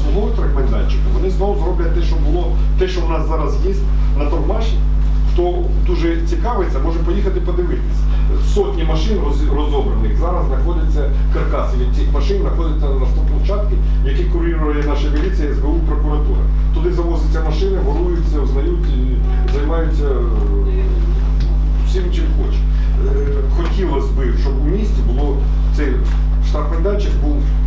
заслуговують майданчика, вони знову зроблять те, що було, те, що в нас зараз є на Тормаші. Хто дуже цікавиться, може поїхати подивитись. Сотні машин розобраних зараз знаходяться каркаси від цих машин знаходяться на штовплощадці, які курірує наша міліція, СБУ, прокуратура. Туди завозяться машини, воруються, узнають, займаються е, всім чим хоче. Хотілося б, щоб у місті було цей штрафмайданчик був е,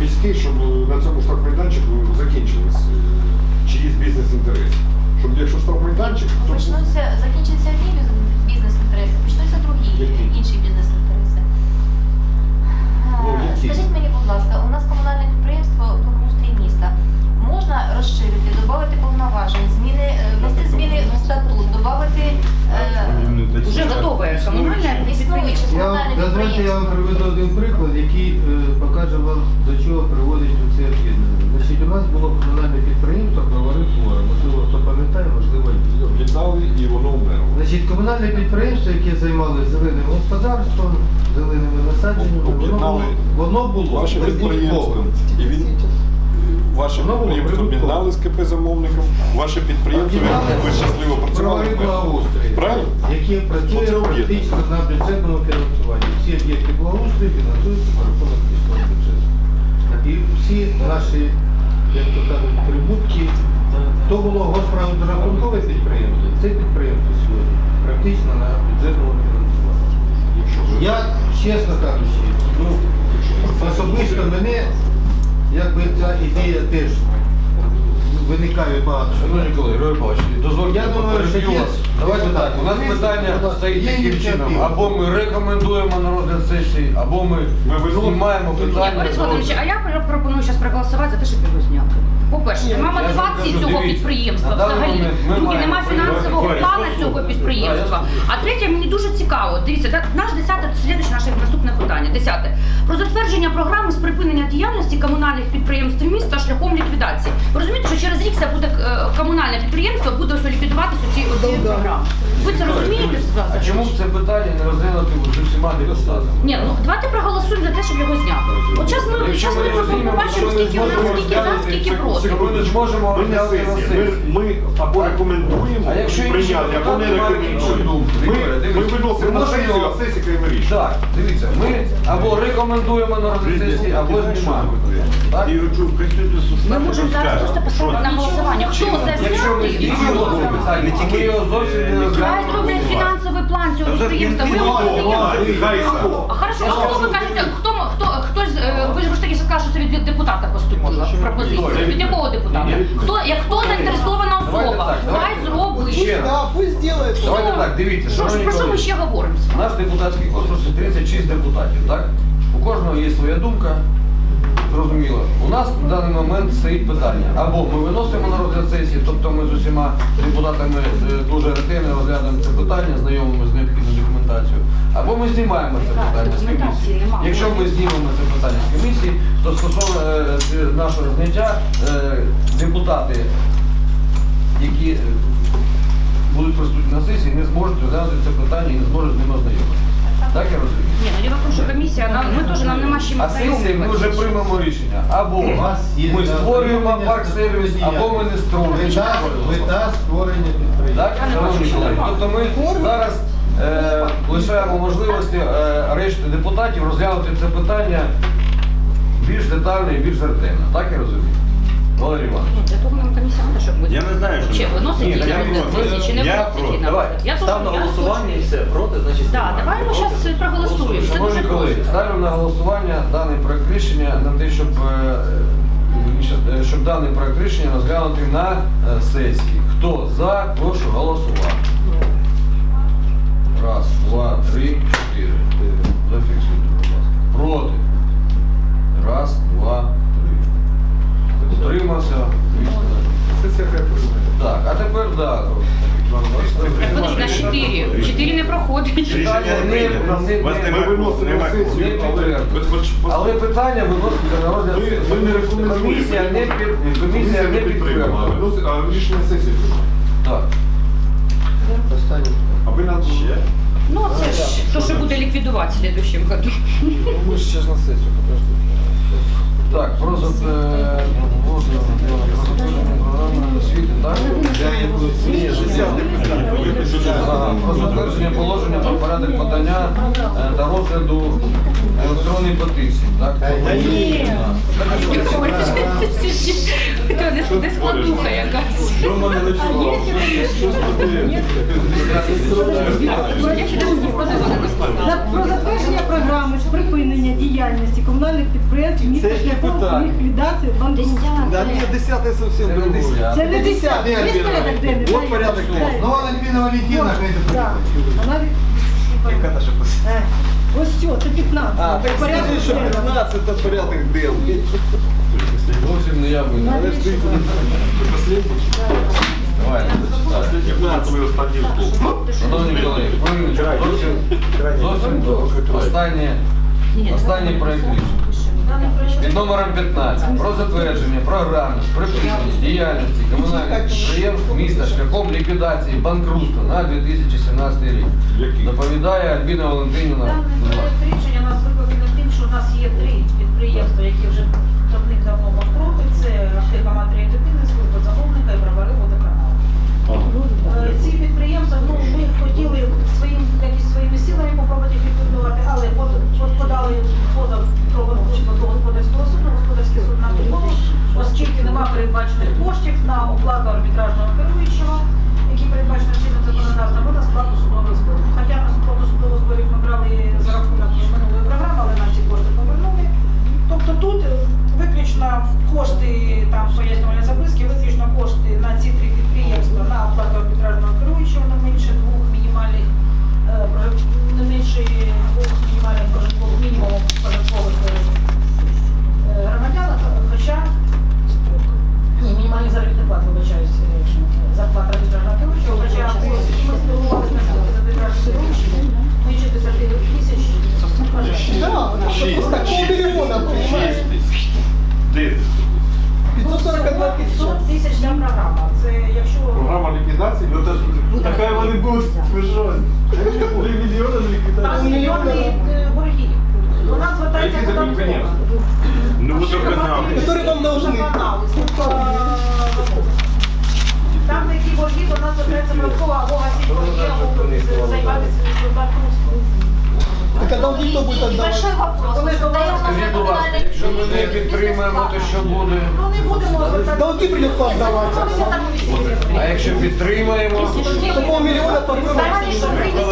міський, щоб на цьому штрафмайданчику закінчились е, чиїсь бізнес-інтереси. Щоб якщо штрафмайданчик, то Почнуться, закінчаться одні біз- бізнес-інтереси, почнуться другі, Які? інші бізнес-інтереси. Ну, Е? Скажіть мені, будь ласка, у нас комунальне підприємство «Благоустрій міста». Можна розширити, додати повноважень, зміни, е, внести зміни в статут, додати е, готове комунальне підприємство. Я, дозвольте, я вам приведу один приклад, який е, покаже вам, до чого приводить це об'єднання. Значить, у нас було комунальне підприємство Бровари Флора. Можливо, хто пам'ятає, можливо, ні. об'єднали і воно вмерло. Значить, комунальне підприємство, яке займалося зеленим господарством, зеленими насадженнями, воно, Об'єднали було- воно було Ваше підприємство. І він було підприємство об'єднали з КП замовником, ваше підприємство, ви щасливо працювали. Правильно? яке працює практично на бюджетному фінансуванні. Всі об'єкти благоустрою фінансуються за рахунок міського бюджету. І всі наші, як то кажуть, прибутки, то було госпрахункове підприємство, це підприємство сьогодні практично на бюджетному фінансуванні. Я, чесно кажучи, ну, особисто мене, якби ця ідея теж виникає багато. Шановні колеги, Григорій Павлович, дозвольте, Я думаю, що є- вас. Давайте так. У нас питання стоїть таким чином. Або ми рекомендуємо на розгляд сесії, або ми Ми знімаємо Ні, питання. Борис Володимирович, а я пропоную зараз проголосувати за те, щоб його зняти. По-перше, нема я ж вам мотивації кажу, цього дивіться, підприємства на даний взагалі. момент ми Друге, маємо нема фінансового плану цього підприємства. А третє, мені дуже цікаво. Дивіться, та- наш десяте, слідуюче наше наступне питання. Десяте. Про затвердження програми з припинення діяльності комунальних підприємств міста шляхом ліквідації. Ви розумієте, що через рік це буде е, комунальне підприємство, буде ліквідуватися у цій одній програмі. Ви це розумієте? А чому б це питання не розглянути з усіма депутатами? Ні, ну давайте проголосуємо за те, щоб його зняти. От зараз ми, зараз ми побачимо, скільки у нас, скільки за, скільки проти. Ми не зможемо Ми на сесії. Ми, ми або рекомендуємо А якщо прийняти, або не рекомендуємо. Ми, виносимо на сесію, а сесія прийме рішення. Так, дивіться, ми або рекомендуємо на розгляд сесії, або знімаємо. Так? Ми можемо зараз просто поставити на голосування. Хто за Якщо ми зняти? знімемо це питання, ми його зовсім не Хай зроблять фінансовий план цього підприємства. Ми його роздаємо. А хорошо, а хто ви кажете, хто хто хтось з, е, ви ж ви ж таки сказали, що це від від депутата поступила пропозиція. Від якого депутата? Хто як хто заінтересована Давайте особа? так, давайте. Зробить. Ще раз. Да, пусть делает. Давайте так, дивіться, Що ж шановні про що ми колеги. ще говоримо? Наш депутатський корпус це 36 депутатів, так? У кожного є своя думка. Зрозуміло. У нас в даний момент стоїть питання. Або ми виносимо на розгляд сесії, тобто ми з усіма депутатами е, дуже ретельно розглядаємо це питання, знайомимо з необхідною документацією, або ми знімаємо це Так, питання з документації комісії. нема. Якщо ми знімемо це питання з комісії, то стосовно е, нашого зняття е, депутати, які е, будуть присутні на сесії, не зможуть розглянути це питання і не зможуть з ним ознайомитися. Так я розумію? Ні, ну діло в тому, що комісія, нам, ми теж нам нема з чим А сесії ми вже приймемо рішення. Або У вас є ми створюємо парк сервіс, або ми не створюємо. Мета, створення підприємства. Так, шановні колеги? Тобто ми зараз е, лишаємо можливості е, решті депутатів розглянути це питання більш детально і більш ретельно. Так я розумію? Валерій Іванович. Для того нам комісія щоб ви Я не знаю, що Чи виносить Ні, її я на проти. сесії, чи не Я виносить проти. на Давай. Я Став на я голосування і все. Проти, значить Да, давай ми зараз проголосуємо. Це Шановні дуже колеги, просто. ставлю на голосування даний проект рішення на те, щоб, е, вірніше, е, щоб даний проект рішення розглянути на е, сесії. Хто за, прошу голосувати. Не прийнято. Не- Вас не- нема виносимо на сесію, Не але. Але питання виноситься на розгляд. Ми- сесії. не рекомендуємо. Комісія не під комісія не підтримала, підтримала. виносить- а рішення сесії. Так. Останнє. А ви нам ще? Ну це ж то, що буде ліквідувати в следующем году. Мы же сейчас на сессию, подожди. Так, просто е, закладами освіти, так? Про затвердження положення про порядок подання е, та розгляду е, електронної петиції, так? Ні. Якась. Про затвердження програми, діяльності комунальних підприємств міста Це ж шляхом питання. ліквідації банкрутства. Да, нет, десятое Це совсем не другое. десятое. Це не десятий. Є порядок денний. Вот порядок денний. Ну, Валентина Валентина, хай Так. Вона Яка наша позиція? Е, Ось все, це 15. А, так Порядок скажи, що денний. 15 это порядок денний. Зовсім не я винен. Ти последній? Давай, зачитай. Последній був твій останній. Шановні колеги, зовсім, зовсім останнє, останній проект рішення. Під номером 15 про затвердження програми припинення діяльності комунальних підприємств міста шляхом ліквідації банкрутства на 2017 рік. Доповідає Альбіна Валентинівна. Дане проект рішення нас викликано тим, що у нас є три підприємства, які вже давним-давно банкроти. Це аптека матері дитини, служба замовника і бровари водоканал. Е, Ці підприємства, ну хотіли своїм якісь своїми силами попробувати ліквідувати, але под- под- подали позов про господарського суду. Господарський суд нам відмовив, оскільки немає передбачених коштів на оплату арбітражного керуючого, які передбачені чинним законодавством, і на сплату судових зборів. Хоча на сплату судових зборів ми брали за рахунок минулої програми, але нам ці кошти повернули. Тобто тут е, виключно кошти, там пояснювальні записки, виключно кошти на ці три підприємства на оплату арбітражного керуючого не менше двох мінімальних е, не менше двох мінімальних прожиткових мінімумів прожиткових е, громадян, хоча ні, мінімальний заробітний плат, вибачаюсь, буде віддавати? Большой вопрос. Вони Задаємо говорять, Скажіть, будь ласка, якщо ми не підтримаємо, то що буде? Ну не будемо звертатися. Долги придется отдавать. А якщо підтримаємо, По полмиллиона попробуйте.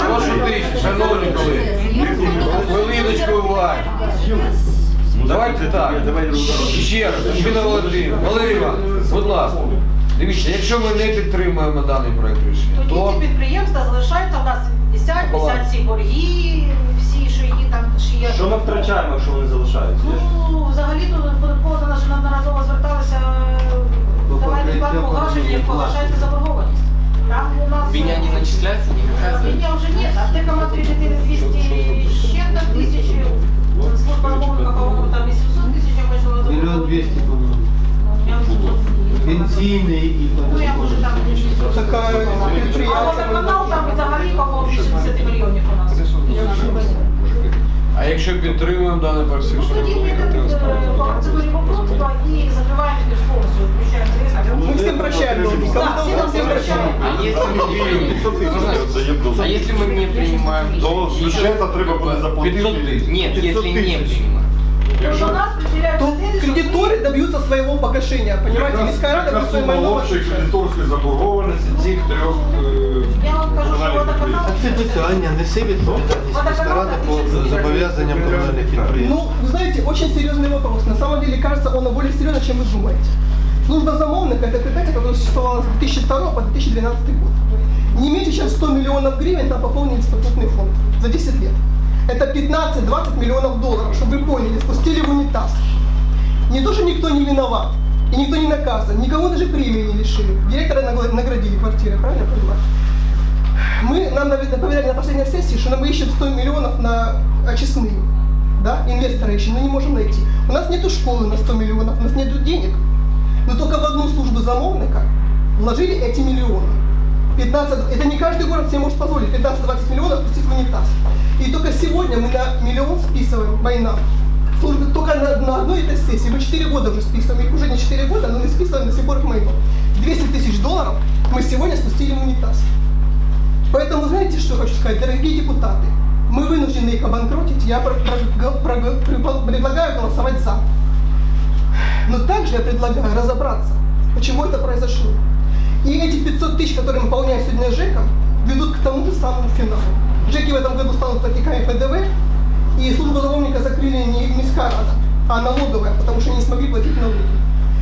прошу тисяч, шановні колеги, хвилиночку уваги. Давайте так. Ще раз, Альбіна Володимирівна, Валерій Іванович, будь ласка. Дивіться, якщо ми не підтримуємо даний проект рішення, Тоді то ці підприємства залишаються у нас висять, висять ці борги, там ще є. Що ми втрачаємо, якщо вони залишаються? Ну, взагалі-то податково до нас вже неодноразово зверталися, До давайте покриття план погашення, як погашення. погашаєте заборгованість. Там у нас... Меня не начисляется никакая Меня уже нет, аптека матери дитини 200 с чем-то тысяч, служба замовника, по-моему, там 800 тысяч, я бачила Миллион заборгованість. двести, по-моему. Ну, у меня 800. Пенсійний і Ну, я може там... Така А водоканал там взагалі, по-моєму, більше 10 мільйонів у нас. а якщо підтримуємо даний проект Ну, рішення, тоді то ми яка е, по процедурі банкрутства і закриваємо їх повністю, включаємо ризик. Мы всем прощаем долги. Кому Да, долги, всем всем прощаем. А если мы, а если мы не принимаем? До бюджету треба буде 500 заплатити. тисяч. Нет, 500 если не тысяч. принимаем. Тобто нас приділяють То претензії, що кредиторы добьются своего погашения, понимаете? Якраз- Міська рада якраз буде своє сума майно общої погашати. кредиторської заборгованості цих трьох е, Я вам кажу, що комунальних водоканал... підприємств. Це питання, несе відповідальність міська рада по зобов'язанням комунальних підприємств. Ну, вы знаете, очень серьезный вопрос. На самом деле, кажется, он более серьезный, чем вы думаете. Служба замовника – это предприятие, которое существовало с 2002 по 2012 год. Не меньше, чем 100 миллионов гривен там пополнили статутный фонд за 10 лет. Это 15-20 миллионов долларов, чтобы вы поняли, спустили в унитаз. Не то, что никто не виноват, и никто не наказан, никого даже премии не лишили. Директора нагла- наградили квартиры, правильно я понимаю? Мы, нам наповедали на последней сессии, что мы ищем 100 миллионов на очистные. Да, инвестора ищем, но не можем найти. У нас нету школы на 100 миллионов, у нас нету денег. Но только в одну службу замовника вложили эти миллионы. 15, это не каждый город себе может позволить 15-20 миллионов пустить в унитаз. И только сегодня мы на миллион списываем майнам. Службы только на, на одной этой сессии. Мы 4 года уже списываем, их уже не 4 года, но мы списываем до сих пор их майнам. 200 тысяч долларов мы сегодня спустили в унитаз. Поэтому знаете, что хочу сказать, дорогие депутаты? Мы вынуждены их обанкротить. Я предлагаю голосовать за. Но также я предлагаю разобраться, почему это произошло. И эти 500 тысяч, которые мы выполняем сегодня ЖЭКом, ведут к тому же самому финалу. ЖЭКи в этом году станут платниками ПДВ, и службу заломника закрыли не міська рада, а налоговая, потому что не смогли платить налоги.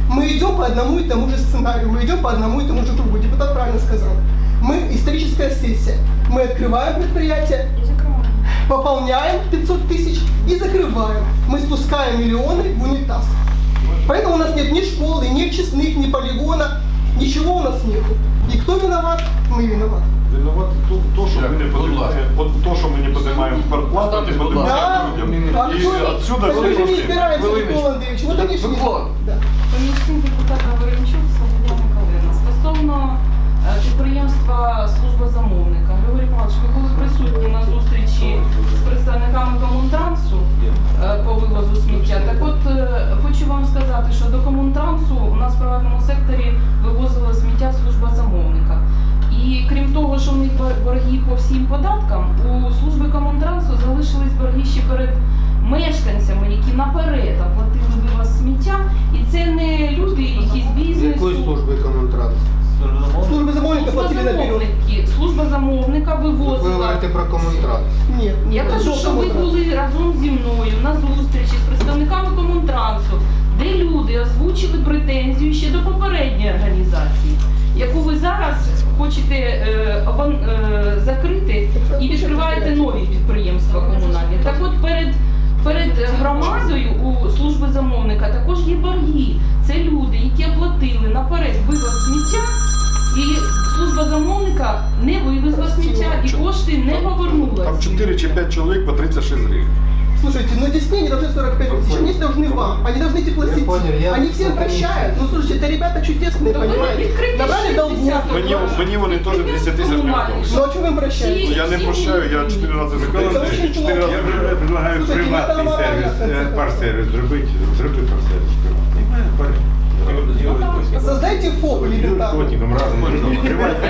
Мы идем по одному и тому же сценарию, мы идем по одному и тому же кругу. Депутат правильно сказал. Мы историческая сессия. Мы открываем предприятие, пополняем 500 тысяч и закрываем. Мы спускаем миллионы в унитаз. Поэтому у нас нет ни школы, ни честных, ни полигона, ничего у нас нету. И кто виноват? Мы виноваты. Винувати то, то, що ми не Будь подимаємо, ласка. от то, що ми не подимаємо зарплату, не Ставте, будь подимаємо ласка. людям. А І кто, отсюда так все вы же не проблеми. избираемся, Хвилиночку. Микола Андреевич. Вот они же не- Микола. Да. Помічник депутата Веремчук Свобода Миколаївна. Стосовно е, підприємства служба замовника. Григорій Павлович, ви були присутні на зустрічі з представниками комунтрансу е, по вивозу сміття. Так от е, хочу вам сказати, що до комунтрансу у нас в приватному секторі вивозила сміття служба замовника. І крім того, що в них бор- борги по всім податкам, у служби комунтрансу залишились борги ще перед мешканцями, які наперед оплатили вивоз сміття. І це не люди, якісь бізнесу. якої служби комунтранс? Служба замовника Служба платили наперед. замовники. Служба замовника Ви вивозила. говорите про комунтранс. Нет. Я кажу, що ви були разом зі мною на зустрічі з представниками комунтрансу, де люди озвучили претензію ще до попередньої організації, яку ви зараз хочете е, обан- е, закрити і відкриваєте нові підприємства комунальні. Так от перед. Перед громадою служби замовника також є борги. Це люди, які оплатили наперед вивоз сміття, і служба замовника не вивезла сміття, і кошти не повернули. Там 4 чи 5 чоловік по 36 гривень. Слушайте, ну Дисней не должны 45 тысяч, они должны вам, они должны теплосети. Я понял, я Они всем понял. прощают. Ну слушайте, это ребята чудесные, Да вы понимаете? открытые Набрали 60 долгов. Мені, мені вони теж 200 тисяч не готові. Ну а что вы им прощаете? Ну, Я не прощаю, я 4 рази Це закрив, дуже 4 рази Я закрив. предлагаю Слухайте, приватний ну, там сервіс, нормально, е, це- парсервіс зробити, зробити парсервіс приватний. Мене порядок. Создайте ФОП элементарно. Котиком разом зробити. Приватний.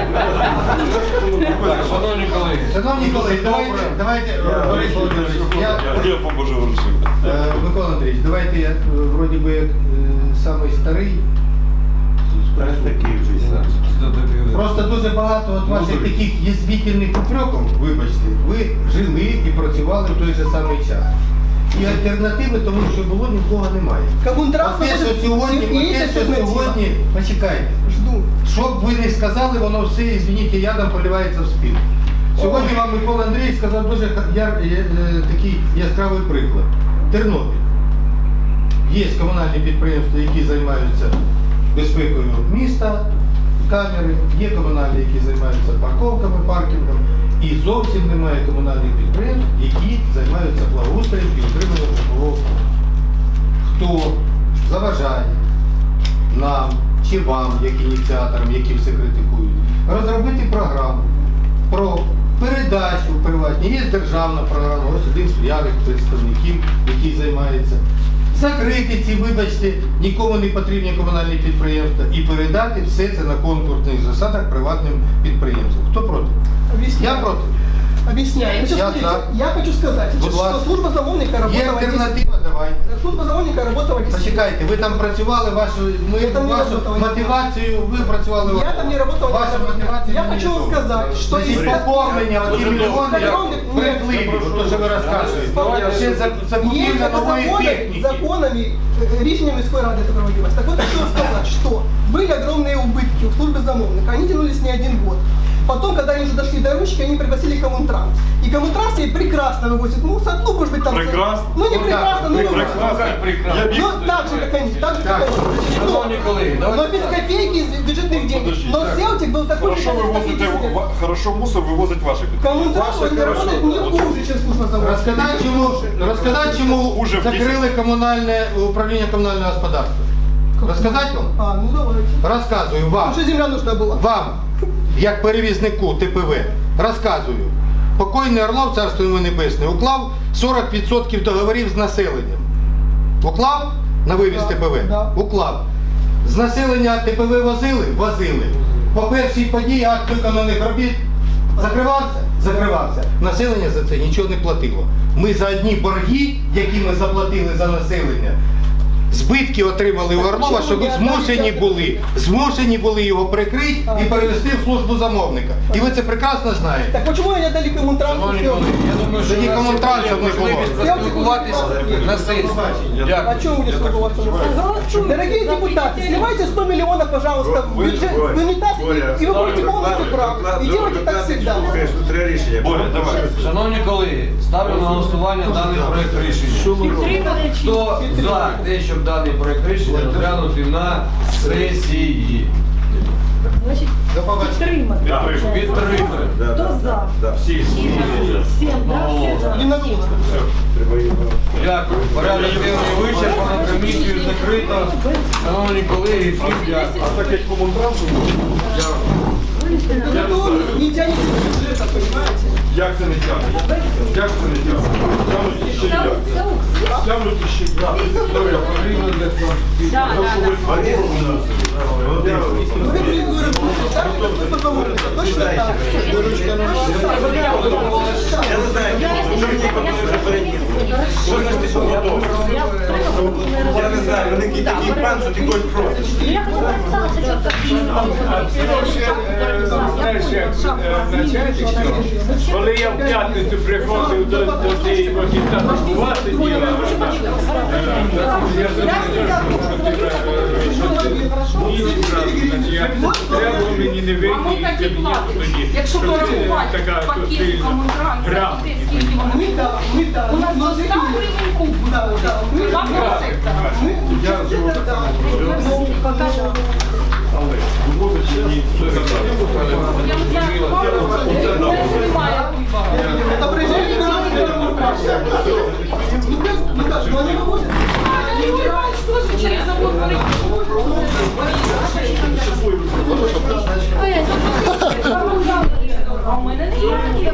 Шановні колеги. Давайте, давайте, е, Борис Володимирович, я, Я поможу вирішив. е, Микола Андрійович, давайте я, е, вроді би, як е, самий старий. Просто дуже багато от ваших таких язвітельних упреків, вибачте, ви жили і працювали в той же самий час. І альтернативи тому, що було, нікого немає. От те, що сьогодні, от те, що сьогодні, почекайте, Жду. що б ви не сказали, воно все, извините, ядом поливається в спину. Сьогодні вам Микола Андрій сказав дуже яр, е, е, такий яскравий приклад. Тернопіль. Є комунальні підприємства, які займаються безпекою міста, камери, є комунальні, які займаються парковками, паркінгом, і зовсім немає комунальних підприємств, які займаються благоустроєм і утриманням житлового. Хто заважає нам чи вам, як ініціаторам, які все критикують, розробити програму про передачу у приватні. Є державна програма, ось один з ярих представників, який займається. Закрити ці, вибачте, нікому не потрібні комунальні підприємства і передати все це на конкурсних засадах приватним підприємствам. Хто проти? Я проти. Объясняю. Значит, Я я хочу сказать, що Будь ласка. что служба замовника работала 10 альтернатива, давайте. Служба замовника работала 10 Почекайте, ви там працювали вашу, ми, Я там не вашу работала. мотивацію, ви працювали. Я там не работал. Ваша мотивація. Я хочу вам відома. сказать, что из поповнення оті мільйони. брехливі, то що ви розказуєте. Ще за Есть закупівля это нової законами, техніки. законами э, рішенням міської ради это проводилось. Так вот, хочу вам сказать, что были огромные убытки у службы замовника. Они тянулись не один год. Потом, когда они уже дошли до ручки, они пригласили Коммунтранс. И Коммунтранс ей прекрасно вывозит мусор, ну, может быть, там... Прекрасно. Ну, не Ну, прекрасно, да, ну, ну, Прекрасно. Я Ну, б- так же, как они, так же, как Так, они. шановні колеги, Но давайте без так. копейки из бюджетных денег. Подождите, Но так. Селтик был такой Хорошо же, ви как возите, и ва- хорошо мусор вивозить ваші Коммунтранс Ваші они хорошо. работают хуже, чем служба замовника. Розказати, чому, розказати, чому Уже в закрили комунальне управління комунального господарства. Розказати вам? А, ну давайте. Розказую вам. Потому что земля нужна была. Вам, як перевізнику ТПВ, розказую. Покойний Орлов, царство йому небесне, уклав 40% договорів з населенням. Уклав на вивіз Да, ТПВ? да. Уклав. З населення ТПВ возили? Возили. По першій події акт виконаних робіт Закривався? Закривався. Населення за це нічого не платило. Ми за одні борги, які ми заплатили за населення, збитки отримали у Орлова, що ми змушені були, змушені були його прикрити і перевести в службу замовника. І ви це прекрасно знаєте. Так почему они отдали коммунтрансу? Шановні колеги, я думаю, що Тоді у нас є комунтранців не було. можливість поспілкуватися на сесії. О Дякую. чем вы спілкуватися? Дорогие депутаты, сливайте 100 миллионов, пожалуйста, в бюджет, в унитаз, и вы будете полностью правы. И делайте так всегда. Три рішення. Боря, давай. Шановні колеги, ставлю на голосування даний проект рішення. Хто за те, щоб даний проект рішення розглянути на сесії? До побачення. Підтримуємо. Хто за? Всі. Одноголосно. Единогласно. Треба її Дякую. Порядок денний вичерпано, комісію закрито. Шановні колеги, всім дякую. А так як комунтрансу, Это не тянет бюджета, понимаете? як це не тягне? Як це не тягне? Тягнуть ще як? Тягнуть ще як? Вікторія, потрібно для цього. Вы говорите, так, как служба замовника. Точно так. Я не знаю, Жовнік вони вже переніс. Можна ж ти що готовий? Я не знаю, великий такий пан, що ти когось просиш. Я Знаєш, як начальник, що коли я в п'ятницю приходив до, до цієї магістрати бувати діла, я треба мені не А ми вийти так із і кабінету платимо. тоді. Якщо Що це порахувати така пакет сильна комунтрансу, грамотність. те, скільки воно Мы да, мы да. У нас Но до 100 такие- гривень куб. Да, да. Мы Два сектора. Мы это да. Но покажем. Але вивозить ще ні. Я не знаю, це немає вибору. Это приезжайте на Ну, как, ну как, ну они выходят. А, не вибирають, слушай, через завод варить. Щасливий. А у мене не є.